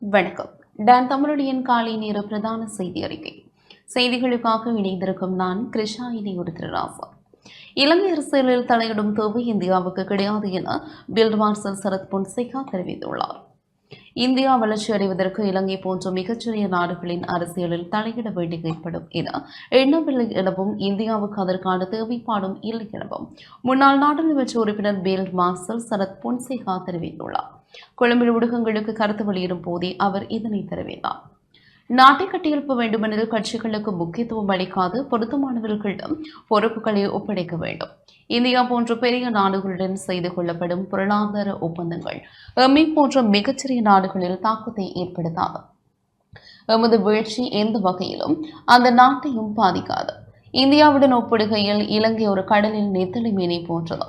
வணக்கம். டான் தமிழடியின் காலை நேர பிரதான செய்தி அறிக்கை. செய்திகளுக்காக இணைந்திருக்கும் நான் கிருஷ்ணாயினி ஒரு திருராசா இலங்கை அரசியலில் தலையிடும் தேவை இந்தியாவுக்கு கிடையாது என பில்ட் மார்சல் சரத் பொன்சேகா தெரிவித்துள்ளார். இந்தியா வளர்ச்சி அடைவதற்கு இலங்கை போன்ற மிகச்சிறிய நாடுகளின் அரசியலில் தலையிட வேண்டி ஏற்படும் என எண்ணவில்லை எனவும் இந்தியாவுக்கு அதற்கான தேவைப்பாடும் இல்லை எனவும் முன்னாள் நாடாளுமன்ற உறுப்பினர் பில் மார்சல் சரத் பொன்சேகா தெரிவித்துள்ளார். கொழும்பில் ஊடகங்களுக்கு கருத்து வெளியிடும் போதே அவர் இதனை தெரிவித்தார். நாட்டை கட்டியெழுப்ப வேண்டுமெனில் கட்சிகளுக்கு முக்கியத்துவம் அளிக்காது பொருத்தமானவர்களிடம் பொறுப்புகளை ஒப்படைக்க வேண்டும். இந்தியா போன்ற பெரிய நாடுகளுடன் செய்து கொள்ளப்படும் பொருளாதார ஒப்பந்தங்கள் எம்மை போன்ற மிகச்சிறிய நாடுகளில் தாக்கத்தை ஏற்படுத்தாது. எமது வீழ்ச்சி எந்த வகையிலும் அந்த நாட்டையும் பாதிக்காது. இந்தியாவுடன் ஒப்பிடுகையில் இலங்கை ஒரு கடலில் நெத்தலி மீனை போன்றது.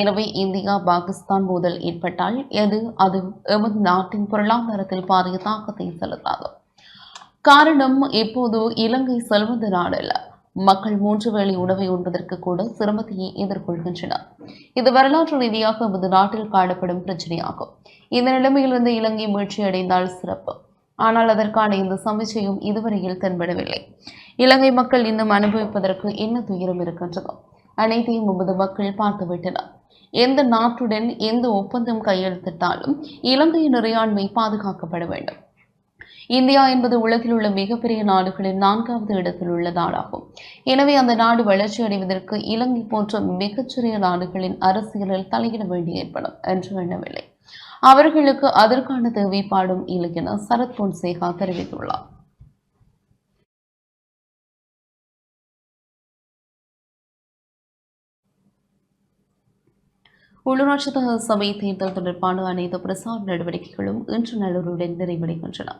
எனவே இந்தியா பாகிஸ்தான் மோதல் ஏற்பட்டால் எது? அது எமது நாட்டின் பொருளாதாரத்தில் பாரிய தாக்கத்தை செலுத்தாது. காரணம் இப்போது இலங்கை செல்வந்த நாடல்ல. மக்கள் மூன்று வேளை உணவை உண்பதற்கு கூட சிரமத்தையே எதிர்கொள்கின்றனர் இது வரலாற்று ரீதியாக நமது நாட்டில் காணப்படும் பிரச்சனையாகும். இந்த நிலைமையிலிருந்து இலங்கை மீழ்ச்சி அடைந்தால் சிறப்பு. ஆனால் அதற்கான இந்த சமீட்சையும் இதுவரையில் தென்படவில்லை. இலங்கை மக்கள் இன்னும் அனுபவிப்பதற்கு என்ன துயரம் இருக்கின்றதோ? அனைத்தையும் நமது மக்கள் பார்த்துவிட்டனர். எந்த நாட்டுடன் எந்த ஒப்பந்தம் கையெழுத்திட்டாலும் இலங்கையின் இறையாண்மை பாதுகாக்கப்பட வேண்டும். இந்தியா என்பது உலகில் உள்ள மிகப்பெரிய நாடுகளில் நான்காவது இடத்தில் உள்ள நாடாகும். எனவே அந்த நாடு வளர்ச்சி அடைவதற்கு இலங்கை போன்ற மிகச்சிறிய நாடுகளின் அரசியலில் தலையிட வேண்டி ஏற்படும் என்று எண்ணவில்லை. அவர்களுக்கு அதற்கான தேவைப்பாடும் இல்லை என சரத் பொன்சேகா தெரிவித்துள்ளார். உள்ளூராட்சி சபை தேர்தல் தொடர்பான அனைத்து பிரசார நடவடிக்கைகளும் இன்று நல்லூருடன் நிறைவடைகின்றன.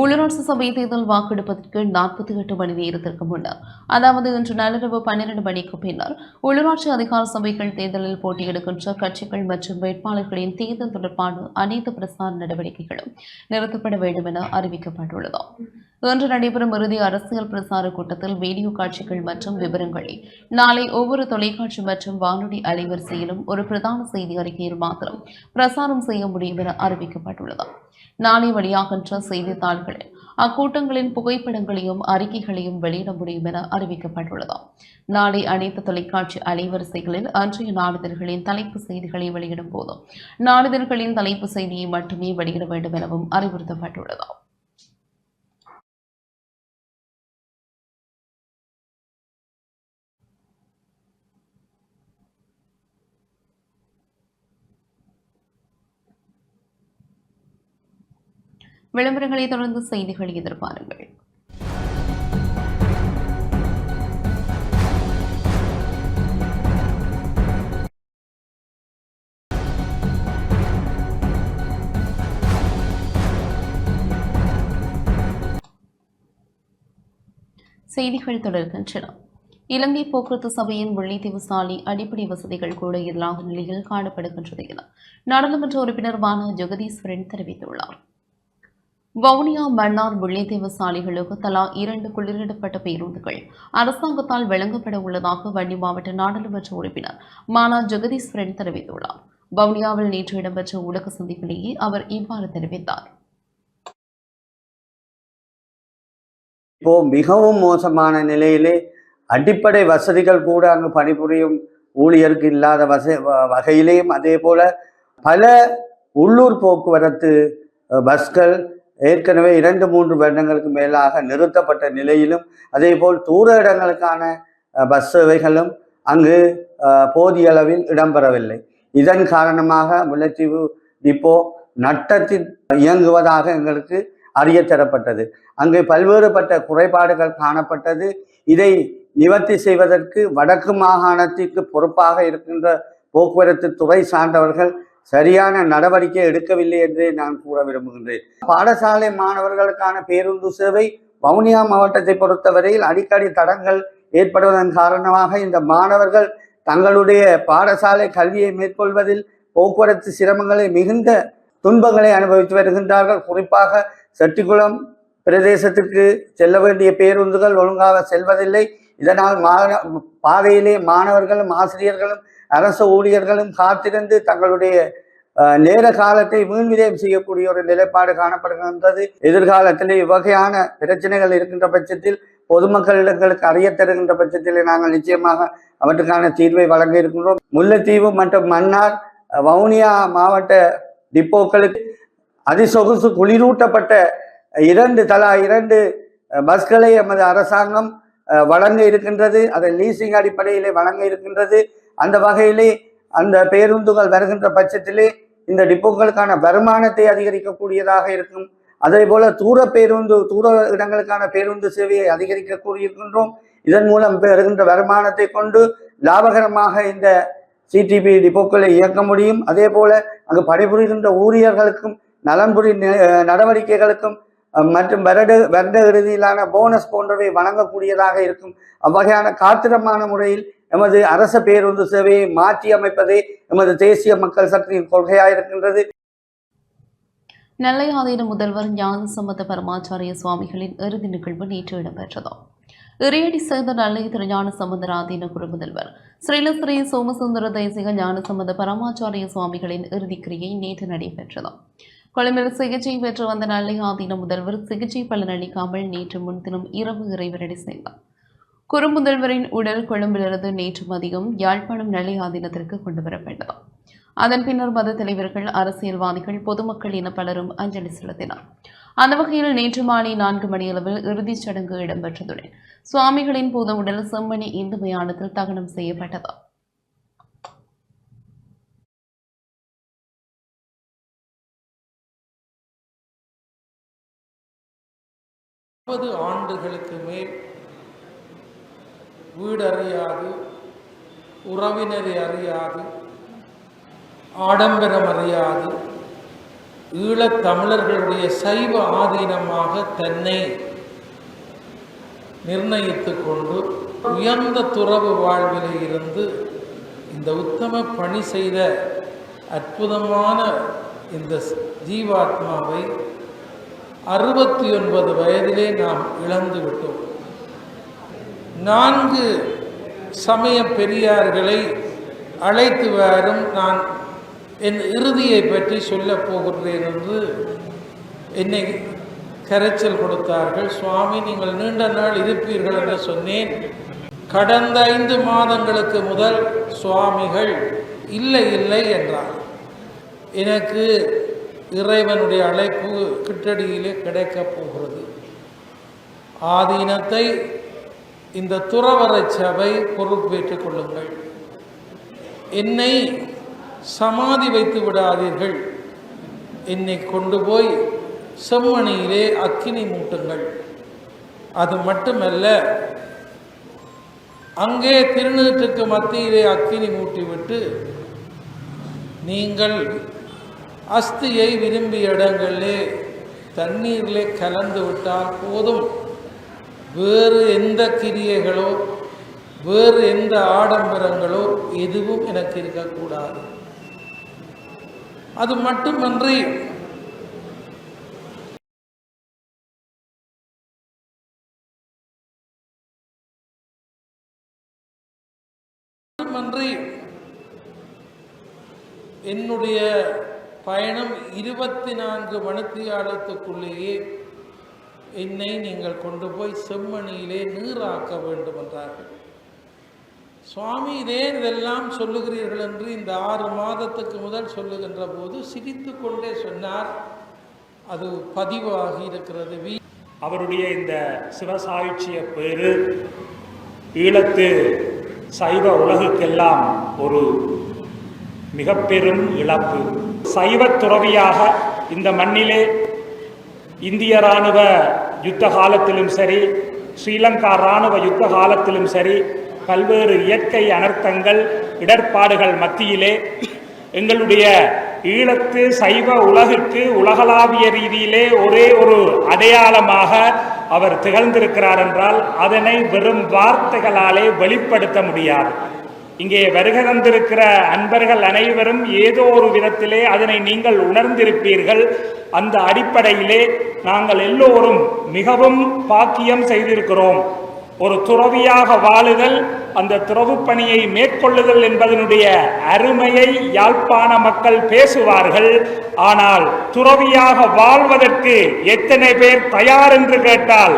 உள்ளூராட்சி சபை தேர்தல் வாக்கெடுப்பதற்கு நாற்பத்தி எட்டு மணி நேரத்திற்கு முன்னர் அதாவது இன்று நள்ளிரவு பன்னிரண்டு மணிக்கு பின்னர் உள்ளூராட்சி அதிகார சபைகள் தேர்தலில் போட்டியிடுகின்ற கட்சிகள் மற்றும் வேட்பாளர்களின் தேர்தல் தொடர்பான அனைத்து பிரசார நடவடிக்கைகளும் நிறுத்தப்பட வேண்டும் என அறிவிக்கப்பட்டுள்ளது. இன்று நடைபெறும் இறுதி அரசியல் பிரசார கூட்டத்தில் வீடியோ காட்சிகள் மற்றும் விவரங்களை நாளை ஒவ்வொரு தொலைக்காட்சி மற்றும் வானொலி அலைவரிசையிலும் ஒரு பிரதான செய்தி அறிக்கையில் மாத்திரம் பிரசாரம் செய்ய முடியும் என அறிவிக்கப்பட்டுள்ளது. நாளை வெளியாகின்ற செய்தித்தாள்களில் அக்கூட்டங்களின் புகைப்படங்களையும் அறிக்கைகளையும் வெளியிட முடியும் என அறிவிக்கப்பட்டுள்ளது. நாளை அனைத்து தொலைக்காட்சி அலைவரிசைகளில் அன்றைய நாளிதழ்களின் தலைப்பு செய்திகளை வெளியிடும் போதும் நாளிதழ்களின் தலைப்பு செய்தியை மட்டுமே வெளியிட வேண்டும் எனவும் அறிவுறுத்தப்பட்டுள்ளது. விளம்பரங்களை தொடர்ந்து செய்திகளை எதிர்பாருங்கள். செய்திகள் தொடர்கின்றன. இலங்கை போக்குவரத்து சபையின் முல்லைத்தீவு சாலை அடிப்படை வசதிகள் கூட இல்லாத நிலையில் காணப்படுகின்றது என நாடாளுமன்ற உறுப்பினர் வானா ஜெகதீஸ்வரன் தெரிவித்துள்ளார். வவுனியா மன்னார் வெள்ளித்தேவ சாலைகளுக்கு தலா இரண்டு குளிரிடப்பட்ட பேருந்துகள் அரசாங்கத்தால் வழங்கப்பட உள்ளதாக வன்னி மாவட்ட நாடாளுமன்ற உறுப்பினர் மானா ஜெகதீஸ்வரன் தெரிவித்துள்ளார். வவுனியாவில் நேற்று இடம்பெற்ற ஊடக சந்திப்பிலேயே அவர் இவ்வாறு தெரிவித்தார். இப்போ மிகவும் மோசமான நிலையிலே அடிப்படை வசதிகள் கூட அங்கு பணிபுரியும் ஊழியருக்கு இல்லாத வச வ- வகையிலேயும் அதே போல பல உள்ளூர் போக்குவரத்து பஸ்கள் ஏற்கனவே இரண்டு மூன்று வருடங்களுக்கு மேலாக நிறுத்தப்பட்ட நிலையிலும் அதே போல் தூர இடங்களுக்கான பஸ் சேவைகளும் அங்கு போதிய அளவில் இடம்பெறவில்லை. இதன் காரணமாக முல்லைத்தீவு டிப்போ நட்டத்தில் இயங்குவதாக எங்களுக்கு அறிய தரப்பட்டது. அங்கு பல்வேறுபட்ட குறைபாடுகள் காணப்பட்டது. இதை நிவர்த்தி செய்வதற்கு வடக்கு மாகாணத்திற்கு பொறுப்பாக இருக்கின்ற போக்குவரத்து துறை சார்ந்தவர்கள் சரியான நடவடிக்கை எடுக்கவில்லை என்றே நான் கூற விரும்புகின்றேன். பாடசாலை மாணவர்களுக்கான பேருந்து சேவை வவுனியா மாவட்டத்தை பொறுத்தவரையில் அடிக்கடி தடங்கள் ஏற்படுவதன் காரணமாக இந்த மாணவர்கள் தங்களுடைய பாடசாலை கல்வியை மேற்கொள்வதில் போக்குவரத்து சிரமங்களை மிகுந்த துன்பங்களை அனுபவித்து வருகின்றார்கள். குறிப்பாக செட்டிக்குளம் பிரதேசத்துக்கு செல்ல வேண்டிய பேருந்துகள் ஒழுங்காக செல்வதில்லை. இதனால் மாண பாதையிலே மாணவர்களும் ஆசிரியர்களும் அரசு ஊழியர்களும் காத்திருந்து தங்களுடைய நேர காலத்தை மீன் விரயம் செய்யக்கூடிய ஒரு நிலைப்பாடு காணப்படுகின்றது. எதிர்காலத்தில் இவ்வகையான பிரச்சனைகள் இருக்கின்ற பட்சத்தில் பொதுமக்களிடங்களுக்கு அறிய தருகின்ற பட்சத்தில் நாங்கள் நிச்சயமாக அவற்றுக்கான தீர்வை வழங்க இருக்கின்றோம். முல்லைத்தீவு மற்றும் மன்னார் வவுனியா மாவட்ட டிப்போக்களுக்கு அதிசொகுசு குளிரூட்டப்பட்ட இரண்டு தலா இரண்டு பஸ்களை எமது அரசாங்கம் வழங்க இருக்கின்றது. அதை லீசிங் அடிப்படையிலே வழங்க இருக்கின்றது. அந்த வகையிலே அந்த பேருந்துகள் வருகின்ற பட்சத்திலே இந்த டிப்போக்களுக்கான வருமானத்தை அதிகரிக்கக்கூடியதாக இருக்கும். அதே போல தூர பேருந்து தூர இடங்களுக்கான பேருந்து சேவையை அதிகரிக்கக்கூடியிருக்கின்றோம். இதன் மூலம் பெறுகின்ற வருமானத்தை கொண்டு லாபகரமாக இந்த சிடிபி டிப்போக்களை இயக்க முடியும். அதே போல அங்கு பணிபுரிகின்ற ஊழியர்களுக்கும் நலன்புரி நடவடிக்கைகளுக்கும் மற்றும் வருட வருட இறுதியிலான போனஸ் போன்றவை வழங்கக்கூடியதாக இருக்கும். அவ்வகையான காத்திரமான முறையில் எமது அரச பேருந்து சேவையை மாற்றி அமைப்பதே எமது தேசிய மக்கள் சக்தியின் கொள்கையாக இருக்கின்றது நெல்லை ஆதீன முதல்வர் ஞான ஞானசம்பந்த பரமாச்சாரிய சுவாமிகளின் இறுதி நிகழ்வு நேற்று இடம்பெற்றது. இறையடி சேர்ந்த நல்லை திரு ஞானசம்பந்தர் ஆதீன குரு முதல்வர் ஸ்ரீலஸ்ரீ சோமசுந்தர தேசிக ஞானசம்பந்த பரமாச்சாரிய சுவாமிகளின் இறுதிக்கிரியை நேற்று நடைபெற்றது. கொழும்பில் சிகிச்சை பெற்று வந்த நல்லை ஆதீன முதல்வர் சிகிச்சை பலனளிக்காமல் நேற்று முன்தினம் இரவு இறைவரடி செய்தார் குறுமுதல்வரின் உடல் கொழும்பிலிருந்து நேற்று மதியம் யாழ்ப்பாணம் நெல்லை ஆதீனத்திற்கு கொண்டு வரப்பட்டது. அதன் பின்னர் மத தலைவர்கள் அரசியல்வாதிகள் பொதுமக்கள் என பலரும் அஞ்சலி செலுத்தினர். அந்த வகையில் நேற்று மாலை நான்கு மணியளவில் இறுதிச் சடங்கு இடம்பெற்றதுடன் சுவாமிகளின் பூத உடல் செம்மணி இந்து மயானத்தில் தகனம் செய்யப்பட்டது. முப்பது ஆண்டுகளுக்கு மேல் வீடறியாது உறவினரை அறியாது ஆடம்பரம் அறியாது ஈழத் தமிழர்களுடைய சைவ ஆதீனமாக தன்னை நிர்ணயித்துக் கொண்டு உயர்ந்த துறவு வாழ்விலே இருந்து இந்த உத்தம பணி செய்த அற்புதமான இந்த ஜீவாத்மாவை அறுபத்தி ஒன்பது வயதிலே நாம் இழந்து விட்டோம் நான்கு சமய பெரியார்களை அழைத்து வரும் நான் என் இறுதியை பற்றி சொல்லப் போகின்றேன் என்று என்னை கரைச்சல் கொடுத்தார்கள். சுவாமி நீங்கள் நீண்ட நாள் இருப்பீர்கள் என்று சொன்னேன். கடந்த ஐந்து மாதங்களுக்கு முதல் சுவாமிகள் இல்லை இல்லை என்றார். எனக்கு இறைவனுடைய அழைப்பு கிட்டடியிலே கிடைக்கப் போகிறது. ஆதீனத்தை இந்த துறவரை சபை பொறுப்பேற்றுக் கொள்ளுங்கள். என்னை சமாதி வைத்து விடாதீர்கள். என்னை கொண்டு போய் செம்மணியிலே அக்கினி மூட்டுங்கள். அது மட்டுமல்ல அங்கே திருநீற்றுக்கு மத்தியிலே அக்கினி மூட்டிவிட்டு நீங்கள் அஸ்தியை விரும்பிய இடங்களிலே தண்ணீரிலே கலந்து விட்டால் போதும். வேறு எந்த கிரியைகளோ வேறு எந்த ஆடம்பரங்களோ எதுவும் எனக்கு இருக்கக்கூடாது. அது மட்டுமன்றி மட்டுமன்றி என்னுடைய பயணம் இருபத்தி நான்கு மணித்தியாலத்துக்குள்ளேயே என்னை நீங்கள் கொண்டு போய் செம்மணியிலே நீராக்க வேண்டும் என்றார்கள். சுவாமி இதே இதெல்லாம் சொல்லுகிறீர்கள் என்று இந்த ஆறு மாதத்துக்கு முதல் சொல்லுகின்ற போது சிரித்து கொண்டே சொன்னார். அது பதிவாகி இருக்கிறது. வீ அவருடைய இந்த சிவசாயுட்சிய பேரு ஈழத்து சைவ உலகுக்கெல்லாம் ஒரு மிக பெரும் இழப்பு. சைவ துறவியாக இந்த மண்ணிலே இந்திய இராணுவ யுத்த காலத்திலும் சரி ஸ்ரீலங்கா இராணுவ யுத்த காலத்திலும் சரி பல்வேறு இயற்கை அனர்த்தங்கள் இடர்பாடுகள் மத்தியிலே எங்களுடைய ஈழத்து சைவ உலகிற்கு உலகளாவிய ரீதியிலே ஒரே ஒரு அடையாளமாக அவர் திகழ்ந்திருக்கிறார் என்றால் அதனை வெறும் வார்த்தைகளாலே வெளிப்படுத்த முடியாது. இங்கே வருகை தந்திருக்கிற அன்பர்கள் அனைவரும் ஏதோ ஒரு விதத்திலே அதனை நீங்கள் உணர்ந்திருப்பீர்கள். அந்த அடிப்படையிலே நாங்கள் எல்லோரும் மிகவும் பாக்கியம் செய்திருக்கிறோம். ஒரு துறவியாக வாழுதல் அந்த துறவு பணியை மேற்கொள்ளுதல் என்பதனுடைய அருமையை யாழ்ப்பாண மக்கள் பேசுவார்கள். ஆனால் துறவியாக வாழ்வதற்கு எத்தனை பேர் தயார் என்று கேட்டால்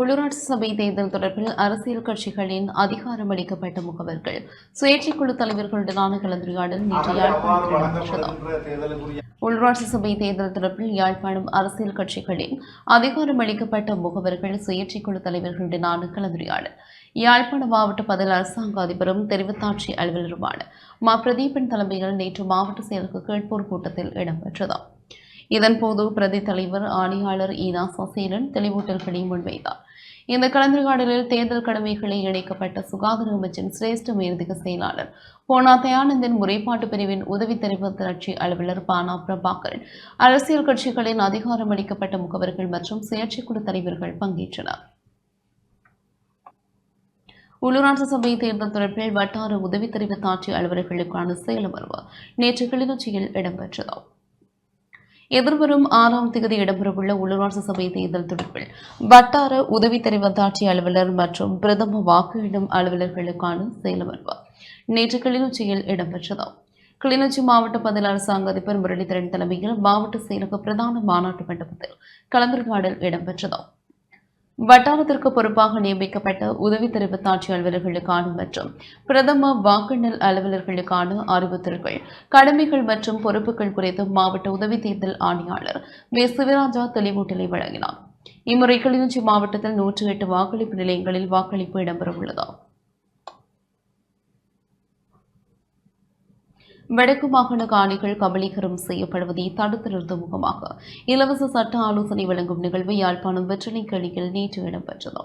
உள்ளூராட்சி சபை தேர்தல் தொடர்பில் அரசியல் கட்சிகளின் அதிகாரமளிக்கப்பட்ட முகவர்கள். சுயேட்சை குழு தலைவர்களுடனான கலந்துரையாடல் நேற்று யாழ்ப்பாணத்தில் உள்ளூராட்சி சபை தேர்தல் தொடர்பில் யாழ்ப்பாணம் அரசியல் கட்சிகளின் அதிகாரமளிக்கப்பட்ட முகவர்கள் சுயேட்சை குழு தலைவர்களுடனான கலந்துரையாடல். யாழ்ப்பாண மாவட்ட பதில் அரசாங்க அதிபரும் தெரிவித்தாட்சி அலுவலருமான மா. பிரதீபன் தலைமையில் நேற்று மாவட்ட செயலக கேட்போர் கூட்டத்தில் இடம்பெற்றது இதன்போது பிரதி தலைவர் ஆணையாளர் ஈனா சசீலன் தெளிவூட்டல்களை முன்வைத்தார். இந்த கலந்துரையாடலில் தேர்தல் கடமைகளை இணைக்கப்பட்ட சுகாதார அமைச்சின் சிரேஷ்ட மேலதிக செயலாளர் போனா தயானந்தன் முறைப்பாட்டு பிரிவின் உதவி தெரிவித்தாட்சி அலுவலர் பானா பிரபாகரன் அரசியல் கட்சிகளின் அதிகாரம் அளிக்கப்பட்ட முகவர்கள் மற்றும் சுயேட்சைக்குழு தலைவர்கள் பங்கேற்றனர். உள்ளூராட்சி சபை தேர்தல் தொடர்பில் வட்டார உதவி தெரிவித்தாட்சி அலுவலர்களுக்கான செயலமர்வு நேற்று கிளிநொச்சியில் இடம்பெற்றது. எதிர்வரும் ஆறாம் தேதி இடம்பெறவுள்ள உள்ளூராட்சி சபை தேர்தல் தொடர்பில் வட்டார உதவி தெரிவத்தாட்சி அலுவலர் மற்றும் பிரதம வாக்கு எண்ணும் அலுவலர்களுக்கான செயலமர்வு நேற்று கிளிநொச்சியில் இடம்பெற்றது கிளிநொச்சி மாவட்ட பதில் அரசாங்க அதிபர் முரளிதரன் தலைமையில் மாவட்ட செயலக பிரதான மாநாட்டு மண்டபத்தில் கலந்துரையாடல் இடம்பெற்றது வட்டாரத்திற்கு பொறுப்பாக நியமிக்கப்பட்ட உதவி தெரிவித்தாட்சி அலுவலர்களுக்கான மற்றும் பிரதம வாக்குநல் அலுவலர்களுக்கான அறிவுறுத்தல்கள் கடமைகள் மற்றும் பொறுப்புகள் குறித்து மாவட்ட உதவி தேர்தல் ஆணையாளர் வி. சிவராஜா தெளிவூட்டலை வழங்கினார். இம்முறை கிளிநொச்சி மாவட்டத்தில் நூற்றி எட்டு வாக்களிப்பு நிலையங்களில் வாக்களிப்பு இடம்பெறவுள்ளது வடக்கு மாகாண காணிகள் கபலீகரம் செய்யப்படுவதை தடுத்து நிறுத்தும் முகமாக இலவச சட்ட ஆலோசனை வழங்கும் நிகழ்வு யாழ்ப்பாணம் வெற்றிலை கணியில் நேற்று இடம்பெற்றது.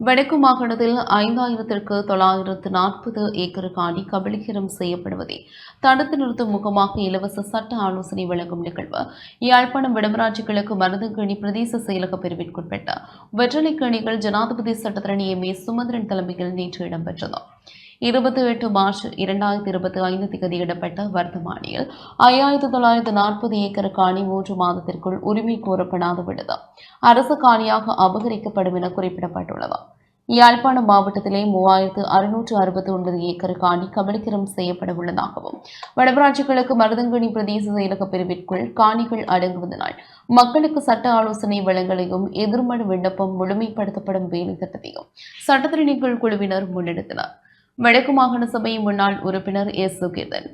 வடக்கு மாகாணத்தில் ஐந்தாயிரத்திற்கு தொள்ளாயிரத்து நாற்பது ஏக்கர் காணி கபலீகரம் செய்யப்படுவதை தடுத்து நிறுத்தும் முகமாக இலவச சட்ட ஆலோசனை வழங்கும் நிகழ்வு யாழ்ப்பாணம் வடமராட்சி கிழக்கு மருதங்கணி பிரதேச செயலக பிரிவிற்குட்பட்ட வெற்றிலைக்கணிகள் ஜனாதிபதி சட்டத்தரணி எம் ஏ சுமந்திரன் தலைமையில் நேற்று இடம்பெற்றது. இருபத்தி எட்டு மார்ச் இரண்டாயிரத்தி இருபத்தி ஐந்து திகதியிடப்பட்ட வர்த்தமானியில் ஐயாயிரத்தி தொள்ளாயிரத்து நாற்பது ஏக்கர் காணி மூன்று மாதத்திற்குள் உரிமை கோரப்படாது விடுது. அரசு காணியாக அபகரிக்கப்படும் என குறிப்பிடப்பட்டுள்ளது. யாழ்ப்பாணம் மாவட்டத்திலே மூவாயிரத்து அறுநூற்று அறுபத்தி ஒன்பது ஏக்கர் காணி கபலீகரம் செய்யப்பட உள்ளதாகவும் வடபராட்சி கிழக்கு மருதங்கணி பிரதேச செயலக பிரிவிற்குள் காணிகள் அடங்குவதனால் மக்களுக்கு சட்ட ஆலோசனை வழங்கலையும் எதிர்மனு விண்ணப்பம் முழுமைப்படுத்தப்படும் வேலை திட்டத்தையும் சட்டத்திறனிகள் குழுவினர் முன்னெடுத்தனர். வடக்கு மாகாண சபை முன்னாள் உறுப்பினர் எஸ் சுகேதன்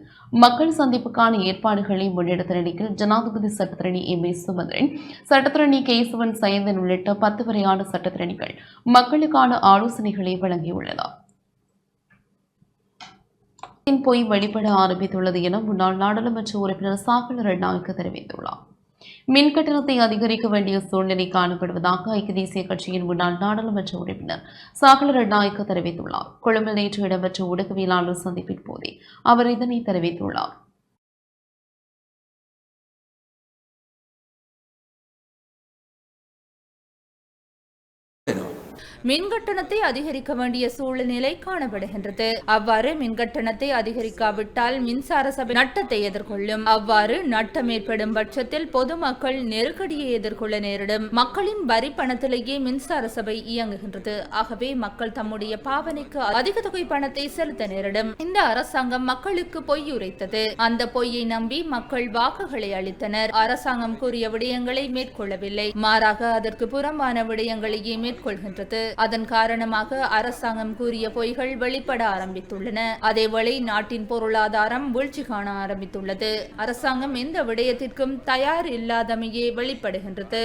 மக்கள் சந்திப்புக்கான ஏற்பாடுகளை முன்னெடுத்த நிலையில் ஜனாதிபதி சட்டத்திரணி எம். ஏ சுமந்திரன் சட்டத்திரணி கேசவன் சயந்தன் உள்ளிட்ட பத்து வரையான சட்டத்திரணிகள் மக்களுக்கான ஆலோசனைகளை வழங்கியுள்ளனர். பொய் வெளிப்பட ஆரம்பித்துள்ளது என முன்னாள் நாடாளுமன்ற உறுப்பினர் சாகல ரட்நாயக்க தெரிவித்துள்ளார். மின் கட்டணத்தை அதிகரிக்க வேண்டிய சூழ்நிலை காணப்படுவதாக ஐக்கிய தேசிய கட்சியின் முன்னாள் நாடாளுமன்ற உறுப்பினர் சாகல ரட்நாயக்க தெரிவித்துள்ளார். கொழும்பில் நேற்று இடம்பெற்ற ஊடகவியலாளர் சந்திப்பின் போதே அவர் இதனை தெரிவித்துள்ளார். மின் கட்டணத்தை அதிகரிக்க வேண்டிய சூழ்நிலை காணப்படுகின்றது. அவ்வாறு மின் கட்டணத்தை அதிகரிக்காவிட்டால் மின்சார சபை நட்டத்தை எதிர்கொள்ளும். அவ்வாறு நட்டம் ஏற்படும் பட்சத்தில் பொதுமக்கள் நெருக்கடியை எதிர்கொள்ள நேரிடும். மக்களின் வரி பணத்திலேயே மின்சார சபை இயங்குகின்றது. ஆகவே மக்கள் தம்முடைய பாவனைக்கு அதிக தொகை பணத்தை செலுத்த நேரிடும். இந்த அரசாங்கம் மக்களுக்கு பொய் உரைத்தது அந்த பொய்யை நம்பி மக்கள் வாக்குகளை அளித்தனர். அரசாங்கம் கூறிய விடயங்களை மேற்கொள்ளவில்லை. மாறாக அதற்கு புறம்பான விடயங்களையே மேற்கொள்கின்றது. அதன் காரணமாக அரசாங்கம் கூறிய பொய்கள் வெளிப்பட ஆரம்பித்துள்ளன அதேவேளை நாட்டின் பொருளாதாரம் வீழ்ச்சி காண ஆரம்பித்துள்ளது அரசாங்கம் எந்த விடயத்திற்கும் தயார் இல்லாதமையே வெளிப்படுகின்றது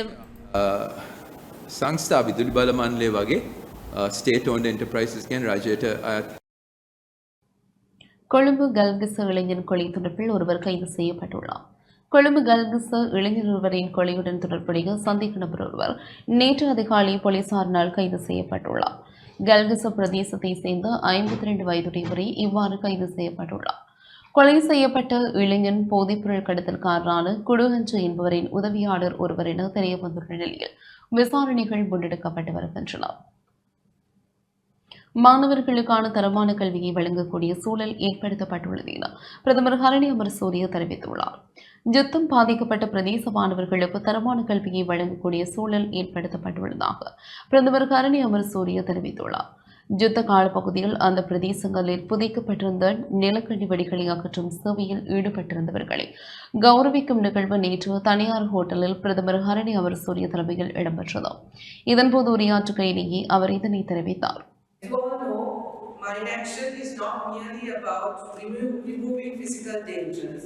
සංස්ථා විදුලි බල මණ්ඩලය වගේ ස්ටේට ඕන්ඩ එන්ටර්ප්‍රයිසස් ගැන රජයට අයත් கொழும்பு கல்கிச இளைஞர் கொலை தொடர்பில் ஒருவர் கைது செய்யப்பட்டுள்ளார் கொழும்பு கல்கிச இளைஞர் ஒருவரின் கொலையுடன் தொடர்புடைய சந்தேக நபர் ஒருவர் நேற்று அதிகாலை போலீசாரினால் கைது செய்யப்பட்டுள்ளார். கல்கிச பிரதேசத்தை சேர்ந்த ஐம்பத்தி ரெண்டு வயதுடையவரை இவ்வாறு கைது செய்யப்பட்டுள்ளார். கொலை செய்யப்பட்ட இளைஞன் போதைப்பொருள் கடத்தல்காரரான குடுகஞ்சு என்பவரின் உதவியாளர் ஒருவர் என தெரிய வந்துள்ள நிலையில் விசாரணைகள் முன்னெடுக்கப்பட்டு வருகின்றன. மாணவர்களுக்கான தரமான கல்வியை வழங்கக்கூடிய சூழல் ஏற்படுத்தப்பட்டுள்ளது என பிரதமர் ஹரணி அமர்சூரிய தெரிவித்துள்ளார். யுத்தம் பாதிக்கப்பட்ட பிரதேச மாணவர்களுக்கு தரமான கல்வியை வழங்கக்கூடிய சூழல் ஏற்படுத்தப்பட்டுள்ளதாக பிரதமர் ஹரணி அமர்சூரிய தெரிவித்துள்ளார். யுத்த காலப்பகுதியில் அந்த பிரதேசங்களில் புதைக்கப்பட்டிருந்த நிலக்கழி வெடிகளை அகற்றும் சேவையில் ஈடுபட்டிருந்தவர்களை கௌரவிக்கும் நிகழ்வு நேற்று தனியார் ஹோட்டலில் பிரதமர் ஹரணி அமர்சூரிய தலைமையில் இடம்பெற்றது. இதன்போது உரையாற்றுகையிலேயே அவர் இதனை தெரிவித்தார். You all know, my action is not merely about remo- removing physical dangers.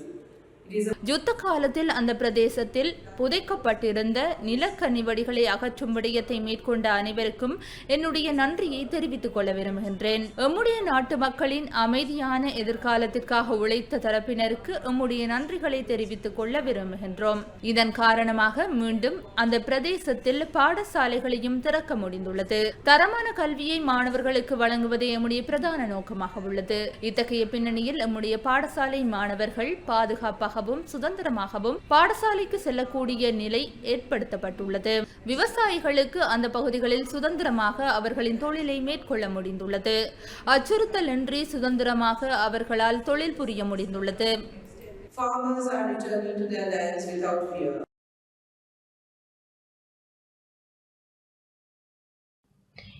யுத்த காலத்தில் அந்த பிரதேசத்தில் புதைக்கப்பட்டிருந்த நிலக்கனிவடிகளை அகற்றும் விடயத்தை மேற்கொண்ட அனைவருக்கும் என்னுடைய நன்றியை தெரிவித்துக் கொள்ள விரும்புகின்றேன். எம்முடைய நாட்டு மக்களின் அமைதியான எதிர்காலத்திற்காக உழைத்த தரப்பினருக்கு எம்முடைய நன்றிகளை தெரிவித்துக் கொள்ள விரும்புகின்றோம். இதன் காரணமாக மீண்டும் அந்த பிரதேசத்தில் பாடசாலைகளையும் திறக்க முடிந்துள்ளது. தரமான கல்வியை மாணவர்களுக்கு வழங்குவதே எம்முடைய பிரதான நோக்கமாக உள்ளது. இத்தகைய பின்னணியில் எம்முடைய பாடசாலை மாணவர்கள் பாதுகாப்பாக பாதுகாப்பாகவும் சுதந்திரமாகவும் பாடசாலைக்கு செல்லக்கூடிய நிலை ஏற்படுத்தப்பட்டுள்ளது. விவசாயிகளுக்கு அந்த பகுதிகளில் சுதந்திரமாக அவர்களின் தொழிலை மேற்கொள்ள முடிந்துள்ளது. அச்சுறுத்தலின்றி சுதந்திரமாக அவர்களால் தொழில் புரிய முடிந்துள்ளது. Farmers are returning to their lands without fear.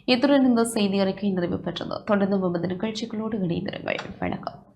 இத்துடன் இந்த செய்தி அறிக்கை நிறைவு பெற்றது. தொடர்ந்து நமது நிகழ்ச்சிகளோடு இணைந்திருங்கள். வணக்கம்.